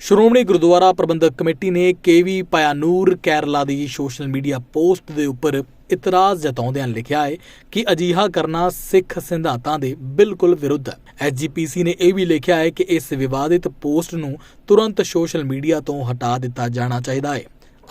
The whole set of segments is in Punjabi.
ਸ਼੍ਰੋਮਣੀ ਗੁਰਦੁਆਰਾ ਪ੍ਰਬੰਧਕ ਕਮੇਟੀ ਨੇ ਕੇਵੀ ਪਾਇਆਨੂਰ ਕੇਰਲਾ ਦੀ ਸੋਸ਼ਲ ਮੀਡੀਆ ਪੋਸਟ ਦੇ ਉੱਪਰ ਇਤਰਾਜ਼ ਜਤਾਉਂਦਿਆਂ ਲਿਖਿਆ ਹੈ ਕਿ ਅਜੀਹਾ ਕਰਨਾ ਸਿੱਖ ਸਿਧਾਂਤਾਂ ਦੇ ਬਿਲਕੁਲ ਵਿਰੁੱਧ ਹੈ। ਐਸਜੀਪੀਸੀ ਨੇ ਇਹ ਵੀ ਲਿਖਿਆ ਹੈ ਕਿ ਇਸ ਵਿਵਾਦਿਤ ਪੋਸਟ ਨੂੰ ਤੁਰੰਤ ਸੋਸ਼ਲ ਮੀਡੀਆ ਤੋਂ ਹਟਾ ਦਿੱਤਾ ਜਾਣਾ ਚਾਹੀਦਾ ਹੈ।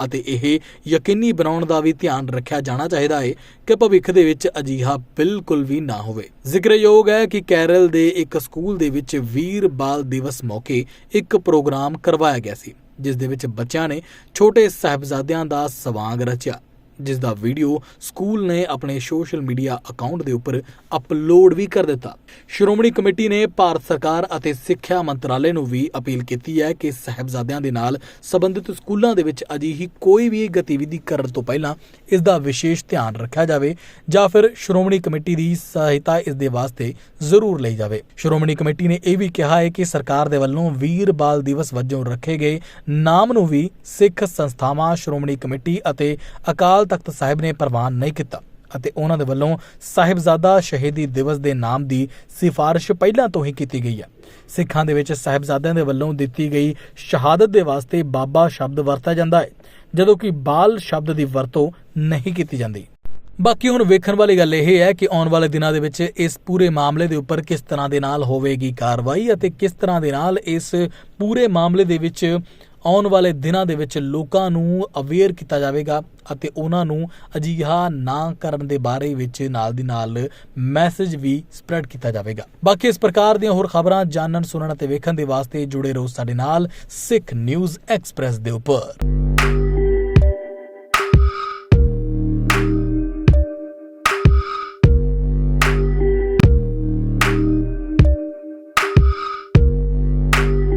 ਅਤੇ ਇਹ ਯਕੀਨੀ ਬਣਾਉਣ ਦਾ ਵੀ ਧਿਆਨ ਰੱਖਿਆ ਜਾਣਾ ਚਾਹੀਦਾ ਹੈ ਕਿ ਭਵਿੱਖ ਦੇ ਵਿੱਚ ਅਜੀਹਾ ਬਿਲਕੁਲ ਵੀ ਨਾ ਹੋਵੇ। ਜ਼ਿਕਰਯੋਗ ਹੈ ਕਿ ਕੇਰਲ ਦੇ ਇੱਕ ਸਕੂਲ ਦੇ ਵਿੱਚ ਵੀਰ ਬਾਲ ਦਿਵਸ ਮੌਕੇ ਇੱਕ ਪ੍ਰੋਗਰਾਮ ਕਰਵਾਇਆ ਗਿਆ ਸੀ, ਜਿਸ ਦੇ ਵਿੱਚ ਬੱਚਿਆਂ ਨੇ ਛੋਟੇ ਸਾਹਿਬਜ਼ਾਦਿਆਂ ਦਾ ਸਵਾਂਗ ਰਚਿਆ। ਜਿਸ ਦਾ ਵੀਡੀਓ ਸਕੂਲ ਨੇ ਆਪਣੇ ਸੋਸ਼ਲ ਮੀਡੀਆ ਅਕਾਊਂਟ ਦੇ ਉੱਪਰ ਅਪਲੋਡ ਵੀ ਕਰ ਦਿੱਤਾ। ਸ਼੍ਰੋਮਣੀ ਕਮੇਟੀ ਨੇ ਭਾਰਤ ਸਰਕਾਰ ਅਤੇ ਸਿੱਖਿਆ ਮੰਤਰਾਲੇ ਨੂੰ ਵੀ ਅਪੀਲ ਕੀਤੀ ਹੈ ਕਿ ਸਹਿਬਜ਼ਾਦਿਆਂ ਦੇ ਨਾਲ ਸੰਬੰਧਿਤ ਸਕੂਲਾਂ ਦੇ ਵਿੱਚ ਅਜਿਹੀ ਕੋਈ ਵੀ ਗਤੀਵਿਧੀ ਕਰਨ ਤੋਂ ਪਹਿਲਾਂ ਇਸ ਦਾ ਵਿਸ਼ੇਸ਼ ਧਿਆਨ ਰੱਖਿਆ ਜਾਵੇ ਜਾਂ ਫਿਰ ਸ਼੍ਰੋਮਣੀ ਕਮੇਟੀ ਦੀ ਸਹਾਇਤਾ ਇਸ ਦੇ ਵਾਸਤੇ ਜ਼ਰੂਰ ਲਈ ਜਾਵੇ। ਸ਼੍ਰੋਮਣੀ ਕਮੇਟੀ ਨੇ ਇਹ ਵੀ ਕਿਹਾ ਹੈ ਕਿ ਸਰਕਾਰ ਦੇ ਵੱਲੋਂ ਵੀਰ ਬਾਲ ਦਿਵਸ ਵਜੋਂ ਰੱਖੇ ਗਏ ਨਾਮ ਨੂੰ ਵੀ ਸਿੱਖ ਸੰਸਥਾਵਾਂ, ਸ਼੍ਰੋਮਣੀ ਕਮੇਟੀ ਅਤੇ ਅਕਾਲ ਤਖਤ ਸਾਹਿਬ ਨੇ ਪ੍ਰਵਾਨ ਨਹੀਂ ਕੀਤਾ ਅਤੇ ਉਹਨਾਂ ਦੇ ਵੱਲੋਂ ਸਾਹਿਬਜ਼ਾਦਾ ਸ਼ਹੀਦੀ ਦਿਵਸ ਦੇ ਨਾਮ ਦੀ ਸਿਫਾਰਿਸ਼ ਪਹਿਲਾਂ ਤੋਂ ਹੀ ਕੀਤੀ ਗਈ ਹੈ। ਸਿੱਖਾਂ ਦੇ ਵਿੱਚ ਸਾਹਿਬਜ਼ਾਦਿਆਂ ਦੇ ਵੱਲੋਂ ਦਿੱਤੀ ਗਈ ਸ਼ਹਾਦਤ ਦੇ ਵਾਸਤੇ ਬਾਬਾ ਸ਼ਬਦ ਵਰਤਿਆ ਜਾਂਦਾ ਹੈ, ਜਦੋਂ ਕਿ ਬਾਲ ਸ਼ਬਦ ਦੀ ਵਰਤੋਂ ਨਹੀਂ ਕੀਤੀ ਜਾਂਦੀ। ਬਾਕੀ ਹੁਣ ਵੇਖਣ ਵਾਲੀ ਗੱਲ ਇਹ ਹੈ ਕਿ ਆਉਣ ਵਾਲੇ ਦਿਨਾਂ ਦੇ ਵਿੱਚ ਇਸ ਪੂਰੇ ਮਾਮਲੇ ਦੇ ਉੱਪਰ ਕਿਸ ਤਰ੍ਹਾਂ ਦੇ ਨਾਲ ਹੋਵੇਗੀ ਕਾਰਵਾਈ ਅਤੇ ਕਿਸ ਤਰ੍ਹਾਂ ਦੇ ਨਾਲ ਇਸ ਪੂਰੇ ਮਾਮਲੇ ਦੇ ਵਿੱਚ ਆਉਣ ਵਾਲੇ ਦਿਨਾਂ ਦੇ ਵਿੱਚ ਲੋਕਾਂ ਨੂੰ ਅਵੇਅਰ ਕੀਤਾ ਜਾਵੇਗਾ ਅਤੇ ਉਹਨਾਂ ਨੂੰ ਅਜਿਹਾ ਨਾ ਕਰਨ ਦੇ ਬਾਰੇ ਵਿੱਚ ਨਾਲ ਦੀ ਨਾਲ ਮੈਸੇਜ ਵੀ ਸਪਰੈਡ ਕੀਤਾ ਜਾਵੇਗਾ। ਬਾਕੀ ਇਸ ਪ੍ਰਕਾਰ ਦੀਆਂ ਹੋਰ ਖਬਰਾਂ ਜਾਣਨ, ਸੁਣਨ ਅਤੇ ਵੇਖਣ ਦੇ ਵਾਸਤੇ ਜੁੜੇ ਰਹੋ ਸਾਡੇ ਨਾਲ ਸਿੱਖ ਨਿਊਜ਼ ਐਕਸਪ੍ਰੈਸ ਦੇ ਉੱਪਰ।